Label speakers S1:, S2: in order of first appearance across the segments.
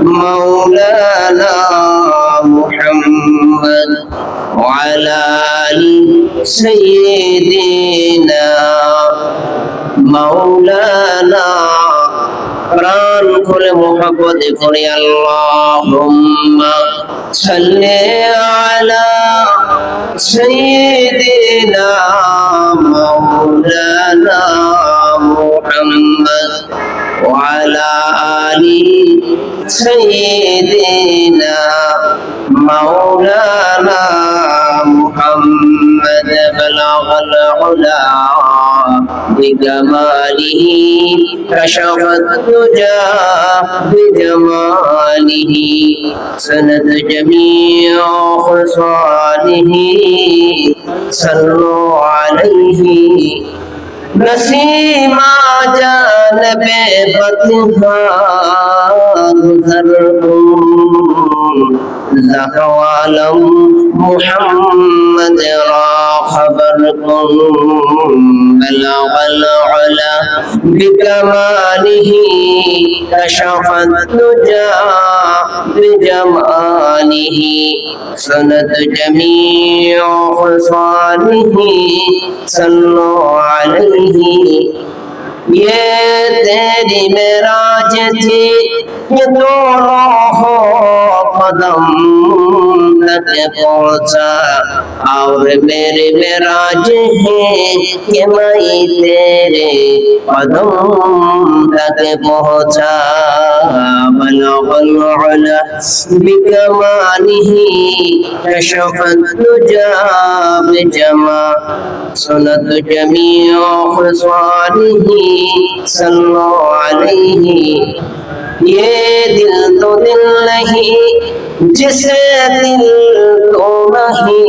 S1: مولانا محمد وعلى آل سيدنا مولانا প্রাণ করে মোহাম্মদ করে আল্লাহুম্মা সাল্লি আলা সাইয়্যিদিনা মাওলানা মুহাম্মদ وعلى آل سيدنا مولانا محمد بلغ العلا بجماله كشف الدجى بجماله سند جميع خصاله صلوا عليه नसीमा जान बे बतहा गुजर الله وعلم محمد را خبركم بلغ العلا بكماله. كشف الدجى بجماله. سند جميع خصاله. صلوا عليه. یہ تیری مراجتي تھی یہ دونوں ہو कदम तक पहुंचा और मेरे मेराज है कि मैं तेरे कदम तक पहुंचा बलगल बिकमानी कशफत तुझा जमा सुनत जमी खसानी सल्लल्लाहु अलैहि ये दिल तो दिल नहीं जिसे दिल तो नहीं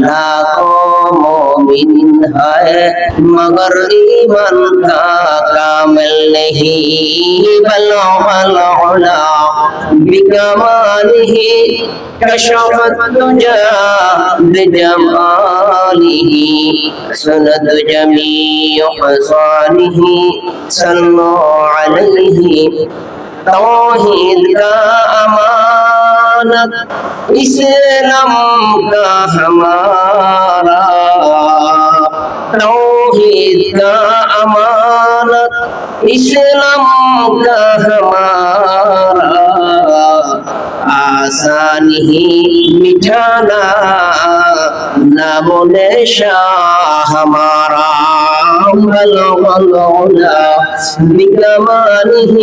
S1: लाखों मोमिन है मगर ईमान का कामिल नहीं बलो बलो بكماله كشف الدجى بجماله سند جميع خصاله صلوا عليه توحید کا امانت اسلام کا ہمارا توحید کا امانت اسلام کا ہمارا آسان ہی مٹھانا نام نشا ہمارا بلغ العلا بكماله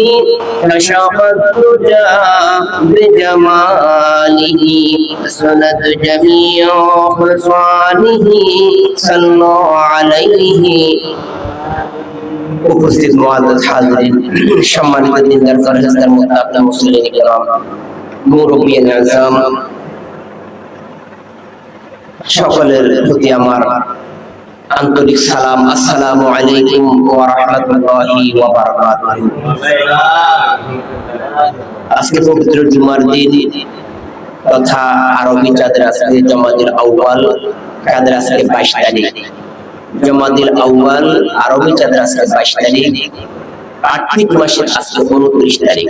S1: كشف الدجى بجماله سند جميع خصاله صلوا عليه উপস্থিত মহাদাস হাজরিন সম্মানিত দিনদার ফরহেজদার মুতাব্বা মুসলিম کرام মুরব্বিয়ান আজম সকলের প্রতি আমার আন্তরিক সালাম, আসসালামু আলাইকুম ওয়া রাহমাতুল্লাহি ওয়া বারাকাতুহু। আজকে পবিত্র জুমার দিন তথা আরবি চাঁদের আজকে জমাদিল আউয়াল, চাঁদের আজকে বাইশ তারিখ। জমাদিল আউয়াল, আরবি চাঁদের আজকে বাইশ তারিখ। কার্তিক মাসের আজকে উনত্রিশ তারিখ।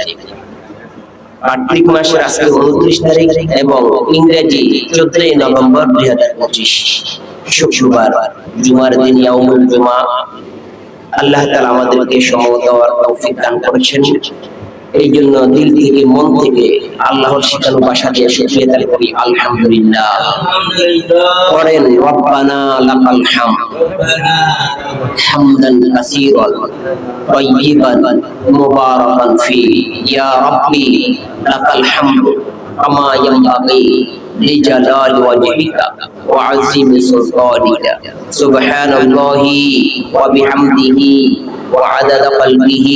S1: কার্তিক মাসের আজকে উনত্রিশ তারিখ এবং ইংরেজি চোদ্দই নভেম্বর দুই হাজার পঁচিশ। শুক্রবার, জুমার দিন, ইয়াউমুল জুমা। আল্লাহ তাআলা আমাদেরকে সময় তৌফিক দান করেছেন। এই জন্য দিল থেকে, মন থেকে আল্লাহর শিখানো বাসা দিয়ে শুকরিয়া আদায় করি। আলহামদুলিল্লাহ। রব্বানা লাকাল হাম হামদান তাইয়িবান মুবারাকান ফি ইয়া রাব্বি লাকাল আমা ইয়ামবাগি লিজালাল ওয়াজহিকা। وعظيم سلطانك سبحان الله وبحمده وعدد قلبه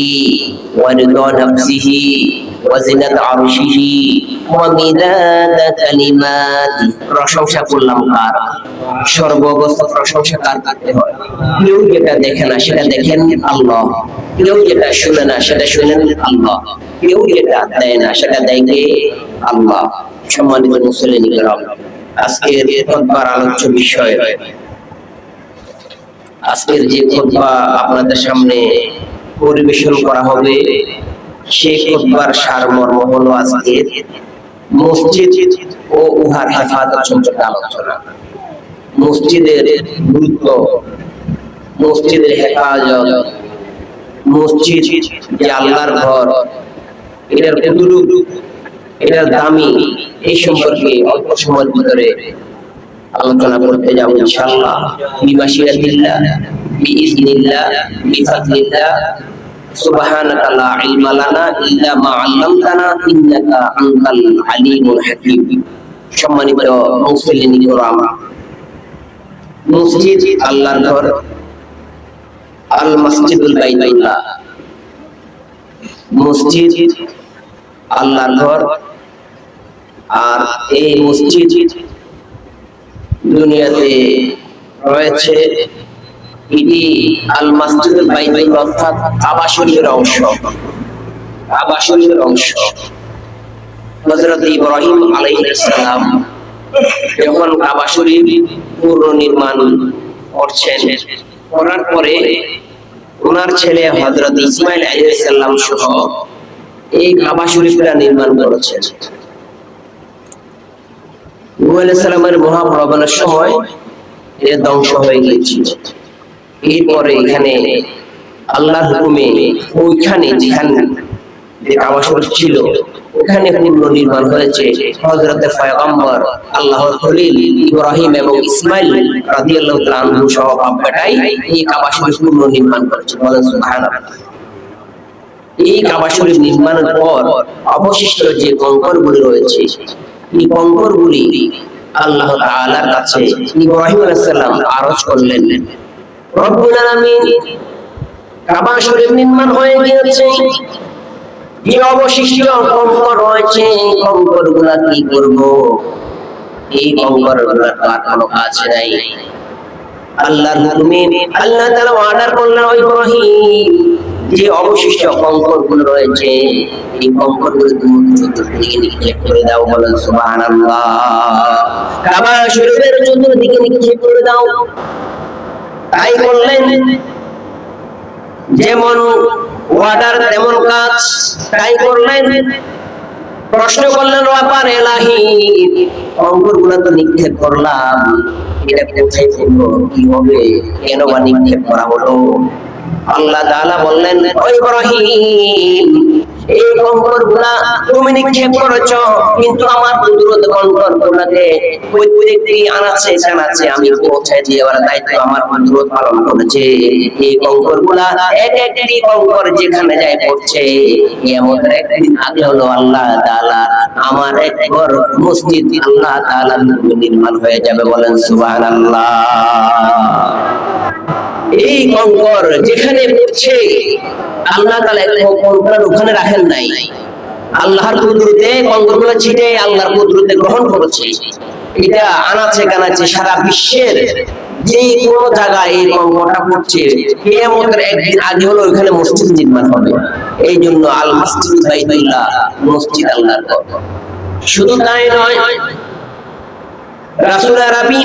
S1: ورضا نفسه وزنة عرشه ومداد كلماته প্রশংসা করলাম কার সর্ববস্থা প্রশংসা কার করতে হয় কেউ যেটা দেখে না সেটা দেখেন আল্লাহ কেউ যেটা শুনে না সেটা শুনেন আল্লাহ কেউ যেটা দেয় না সেটা দেয় কে আল্লাহ সম্মানিত মুসলিম کرام আজকের খুতবার আলোচ্য বিষয়, আজকের যে খুতবা আপনাদের সামনে পরিবেশন করা হবে, সেই খুতবার সারমর্ম হলো আজকের মসজিদ ও উহার হেফাজত সম্পর্কে আলোচনা। মসজিদের গুরুত্ব, মসজিদের হেফাজত, মসজিদ যে ঘর, এটার কতটুকু এটার দামি। এই সম্পর্কে অল্প সময়ের ভিতরে আলোচনা করতে যাব ইনশাআল্লাহ। বিমাশিয়াতিল্লাহ বিইজনিল্লাহ বিফাদলিল্লাহ সুবহানাকা লা ইলমা লানা ইল্লা মা 'আল্লামতানা ইন্নাকা আনতাল আলিমুল হাকীম। সম্মানিত মুসলিম কিরাম মসজিদ আল্লাহর ঘর আল মসজিদুল বাইতুল্লাহ মসজিদ আল্লাহর ঘর আর এই মসজিদ দুনিয়াতে রয়েছে। এটি আল মসজিদুল অর্থাৎ শরীফের অংশ। শরীফের অংশ। হযরত ইব্রাহিম আলাইহিস সালাম যখন কাবা শরীফ করছেন, করার পরে ওনার ছেলে হযরত ইসমাইল আলাইহিস সালাম সহ এই কাবা নির্মাণ সময় এটা ধ্বংস হয়ে গিয়েছিল। এরপরে এখানে আল্লাহর হুকুমে ওইখানে যেখানে যে কাবা শরীফ ছিল, ওখানে হয়েছে পয়গম্বর, আল্লাহর খলিল ইব্রাহিম এবং ইসমাইল রাদিয়াল্লাহু তাআলা সহ বাপ এই কাবা শরীফ পুনর্নির্মাণ করেছে বলেন সুবহানাল্লাহ। এই কাবা শরীফ নির্মাণের পর অবশিষ্ট যে কঙ্করগুলি রয়েছে, এই কঙ্করগুলি আল্লাহ তাআলার কাছে ইব্রাহিম আলাইহিস সালাম আরজ করলেন। রব্বুল আলামিন কাবা শরীফ নির্মাণ হয়ে গিয়েছে, যে অবশিষ্ট কঙ্কর রয়েছে কঙ্করগুলা কি করব? এই কঙ্করগুলার তো আর কোনো কাজ নাই। আল্লাহর হুকুমে আল্লাহ তাআলা অর্ডার করলেন, ওই ইব্রাহিম, যে অবশিষ্ট কঙ্করগুলো রয়েছে, এই কঙ্করগুলো তুমি চতুর্দিকে নিক্ষেপ করে দাও, বলেন সুবহানাল্লাহ। কাবা শরীফের চতুর্দিকে নিক্ষেপ করে দাও। তাই করলেন যেমন ওয়ার্ডার তেমন কাজ, তাই করলেন। প্রশ্ন করলেন ব্যাপার এলাহি, অঙ্কুরগুলা তো নিক্ষেপ করলাম। এটা কোথায় পড়ল কি হবে? কেন বা নিক্ষেপ করা হলো? আল্লাহ তাআলা বললেন, ও ইব্রাহিম এই গুলা তুমি নিক্ষেপ করেছ, কিন্তু আমার জানাচ্ছে আমি দিয়ে দেওয়ার দায়িত্ব আমার পালন করেছে। এই গুলা এক একটি যেখানে যায় পড়ছে একদিন আগে হলো আল্লাহ তাআলা আমার এক ঘর মসজিদ, আল্লাহ তাআলা নির্মাণ হয়ে যাবে বলেন সুবহানাল্লাহ। এই কঙ্কর যেখানে পড়ছে, আল্লাহ এক কঙ্কর ওখানে রাখেন নাই। আল্লাহর কুদরতে কঙ্করগুলো ছিটে আল্লাহর কুদরতে গ্রহণ করেছে। এটা আনাচে কানাচে সারা বিশ্বের যে কোনো জায়গায় এই কঙ্করটা পড়ছে, কিয়ামতের একদিন আগে হলো ওখানে মসজিদ নির্মাণ হবে। এই জন্য আল মসজিদ বাইতুল্লাহ, মসজিদ আল্লাহর শুধু তাই নয় রাসূল আরবি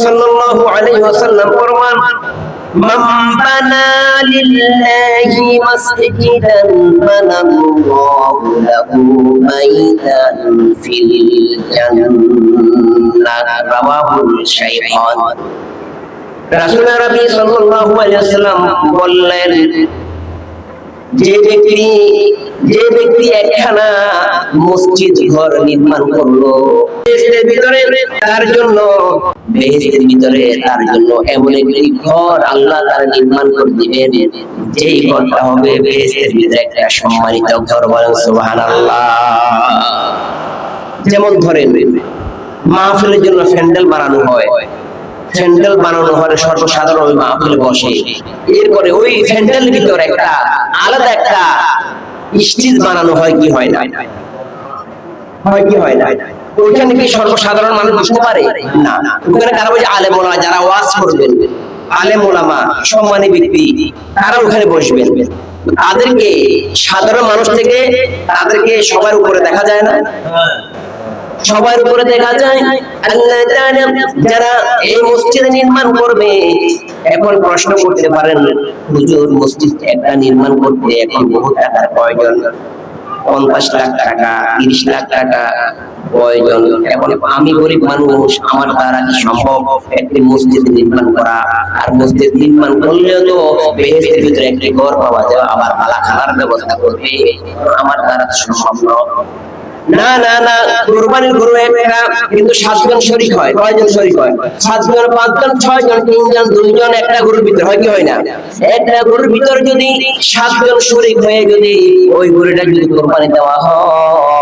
S1: সাল্লাল্লাহু আলাইহি ওয়াসাল্লাম ফরমান, মান বানা লিল্লাহি মাসজিদান বানাল্লাহু লাহু বাইতান ফিল জান্নাহ। রাওয়াহুল শাইখান রাসূল আরবি সাল্লাল্লাহু আলাইহি ওয়াসাল্লাম বললেন, যে ব্যক্তি যে ব্যক্তি একখানা মসজিদ ঘর নির্মাণ করল। তার জন্য বেহেশতের ভিতরে তার জন্য এমন একটি ঘর আল্লাহ তার নির্মাণ করে দিবেন। যেই ঘরটা হবে বেহেশতের ভিতরে একটা সম্মানিত ঘর বলেন যেমন ধরেন, মাহফিলের জন্য প্যান্ডেল বানানো হয়। প্যান্ডেল বানানো হয় সর্বসাধারণ মাহফিলে বসে। এরপরে ওই প্যান্ডেল ভিতরে একটা আলাদা একটা স্টেজ বানানো হয়, কি হয় না? হয় কি হয় ওইখানে কি সর্বসাধারণ মানুষ পারে? না। ওখানে বলছে যারা ওয়াজ করবেন সম্মানী ব্যক্তি, তারা ওখানে বসবেন। তাদেরকে, সাধারণ মানুষ থেকে তাদেরকে সবার উপরে দেখা যায় না? সবার উপরে দেখা যায়। যারা এই মসজিদ নির্মাণ করবে, এখন প্রশ্ন করতে পারেন, হুজুর, মসজিদ একটা নির্মাণ করতে এখন বহু টাকার প্রয়োজন। পঞ্চাশ লাখ টাকা, তিরিশ লাখ টাকা। প্রয়োজন। এখন আমি গরিব মানুষ, আমার দ্বারা কি সম্ভব? একটি মসজিদ নির্মাণ করা। আর মসজিদ নির্মাণ করলেও তো বেহেস্তের ভিতরে একটি ঘর পাওয়া যাবে আবার মালা খানার ব্যবস্থা করবে। আমার দ্বারা সম্ভব নয়। না না না, কোরবানির গরু একটা কিন্তু সাতজন শরিক হয়, কয়জন শরিক হয়? সাতজন, পাঁচজন, ছয়জন, তিনজন, দুইজন, একটা গরুর ভিতর, হয় কি হয় না? একটা গরুর ভিতর যদি সাতজন শরিক হয়ে যদি ওই গরুটা যদি কোরবানি দেওয়া হয়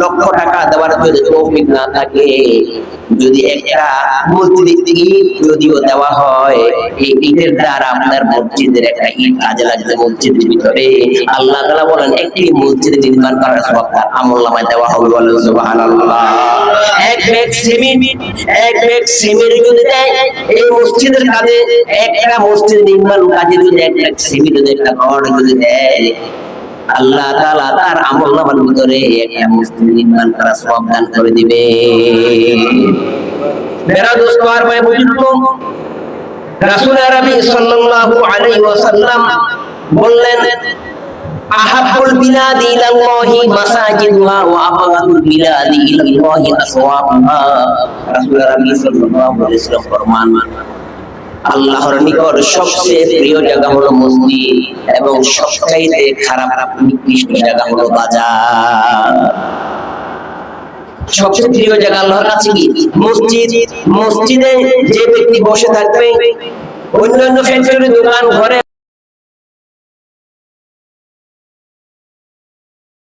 S1: লক্ষ টাকা দেওয়ার যদি তৌফিক না থাকে। যদি একটা মসজিদ যদিও দেওয়া হয়, এই ইটের দ্বারা আপনার মসজিদের একটা ইট কাজে লাগছে মসজিদের ভিতরে। আল্লাহ তাআলা বলেন, একটি মসজিদ নির্মাণ করার সব তার আমল নামায় দেওয়া হবে বলেন, সুবহানাল্লাহ। এক ব্যাগ সিমেন্ট, এক ব্যাগ সিমেন্ট যদি দেয়, এই মসজিদের কাজে একটা মসজিদ নির্মাণ কাজে যদি এক ব্যাগ সিমেন্ট যদি একটা ঘর যদি দেয় আল্লাহ তাআলা তার আমল নামার ভিতরে একটা মসজিদ নির্মাণ করা সব দান করে দিবে। মেরা দোস্ত, আর ভাই বুজুর্গ রাসূল আরবি সাল্লাল্লাহু আলাইহি ওয়াসাল্লাম বললেন আহাবুল বিলাদি ইলাল্লাহি মাসাজিদুহা ওয়া আবগাদুল বিলাদি ইলাল্লাহি আসওয়াবুহা। রাসূল আরবি সাল্লাল্লাহু আলাইহি ওয়াসাল্লাম ফরমান আল্লাহর নিকট সবচেয়ে প্রিয় জায়গা হলো মসজিদ এবং সবচাইতে খারাপ নিকৃষ্ট জায়গা হলো বাজার। সবচেয়ে প্রিয় জায়গা আল্লাহর কাছে কি? মসজিদ। মসজিদে যে ব্যক্তি বসে থাকবে, অন্যান্য ফ্যাক্টরি দোকান, ঘরে